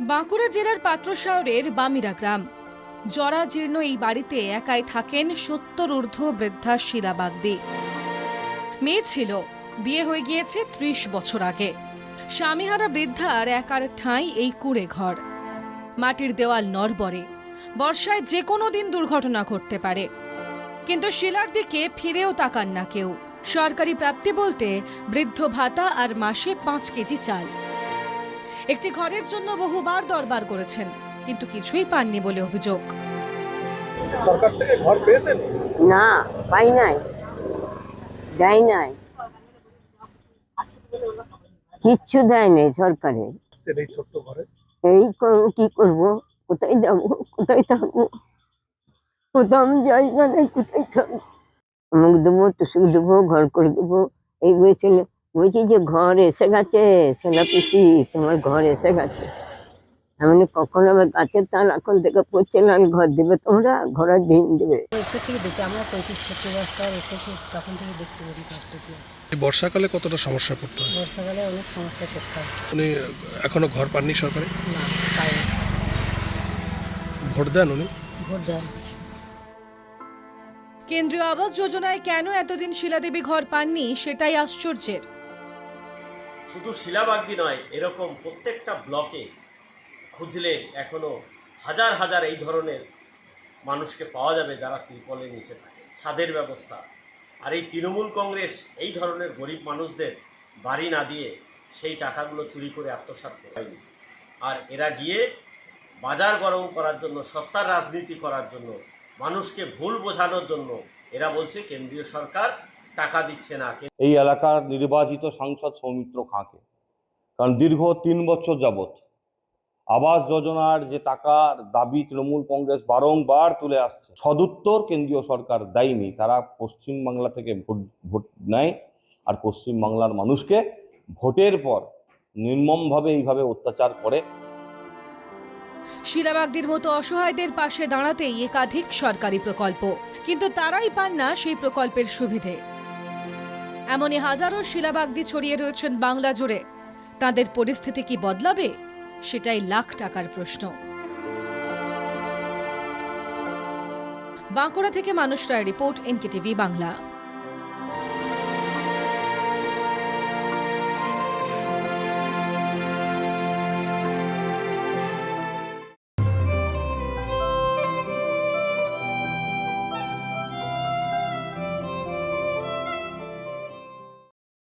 বাঁকুড়া জেলার পাত্রশহরের বামিরা গ্রাম। জরাজীর্ণ এই বাড়িতে একাই থাকেন সত্তর ঊর্ধ্ব বৃদ্ধা শিলা বাগদি। মেয়ে ছিল, বিয়ে হয়ে গিয়েছে ত্রিশ বছর আগে। স্বামীহারা বৃদ্ধার একার ঠাঁই এই কুড়ে ঘর। মাটির দেওয়াল নড়বড়ে, বর্ষায় যে কোনো দিন দুর্ঘটনা ঘটতে পারে। কিন্তু শিলার দিকে ফিরেও তাকান না কেউ। সরকারি প্রাপ্তি বলতে বৃদ্ধ ভাতা আর মাসে পাঁচ কেজি চাল। একটি ঘরের জন্য বহুবার দরবার করেছেন কিন্তু কিছুই পাননি বলে অভিযোগ। সরকার থেকে ঘর পেয়েছেন? না পাই নাই। দেয় নাই। কিচ্ছু দেয় নাই সরকারে। এই ছোট্ট ঘরে? এই করব কি করব? কোথায় যাব? কোথায় থাকব? কোথাও আমি যাই না কোথায় থাকব? অমুক দেবো তুসুক দেবো ঘর করে দেবো এই বলছিল বলছি যে ঘর এসে গেছে সেনা পিসি তোমার ঘর এসে গেছে। এমনি কখন আবার গাছের তার এখন থেকে পড়ছে না ঘর দেবে তোমরা ঘরের দিন দেবে। এসে থেকে দেখি আমরা পঁয়ত্রিশ ছত্রিশ বস্তার এসেছি তখন থেকে দেখছি যদি কষ্ট কি আছে। বর্ষাকালে কতটা সমস্যা পড়তে? হয় বর্ষাকালে অনেক সমস্যা করতে হয় উনি এখনও ঘর পাননি সরকারে? না পাই না। ভোট দেন উনি? ভোট দেয় কেন্দ্রীয় আবাস যোজনায় কেন এতদিন শিলাদেবী ঘর পাননি সেটাই আশ্চর্যের। শুধু শিলাবাগদি নয়, এরকম প্রত্যেকটা ব্লকে খুঁজলে এখনও হাজার হাজার এই ধরনের মানুষকে পাওয়া যাবে যারা ত্রিপলের নিচে থাকে। ছাদের ব্যবস্থা। আর এই তৃণমূল কংগ্রেস এই ধরনের গরিব মানুষদের বাড়ি না দিয়ে সেই টাকাগুলো চুরি করে আত্মসাৎ করায়নি আর এরা গিয়ে বাজার গরম করার জন্য, সস্তার রাজনীতি করার জন্য, মানুষকে ভুল বোঝানোর জন্য এরা বলছে, কেন্দ্রীয় সরকার টাকা দিচ্ছে না এই এলাকার নির্বাচিত সাংসদ সৌমিত্র খাঁকে। কারণ দীর্ঘ তিন বছর যাবৎ আবাস যোজনার যে টাকার দাবি তৃণমূল কংগ্রেস বারংবার তুলে আসছে সদুত্তর কেন্দ্রীয় সরকার দেয়নি তারা পশ্চিমবাংলা থেকে ভোট ভোট নেয় আর পশ্চিমবাংলার মানুষকে ভোটের পর নির্মমভাবে এইভাবে অত্যাচার করে। শিলাবাগদির মতো অসহায়দের পাশে দাঁড়াতেই একাধিক সরকারি প্রকল্প কিন্তু তারাই পান না সেই প্রকল্পের সুবিধে। এমনই হাজারো শিলাবাগদি ছড়িয়ে রয়েছেন বাংলা জুড়ে। তাদের পরিস্থিতি কি বদলাবে? সেটাই লাখ টাকার প্রশ্ন। বাঁকুড়া থেকে মানুষ রায় রিপোর্ট, এনকেটিভি বাংলা।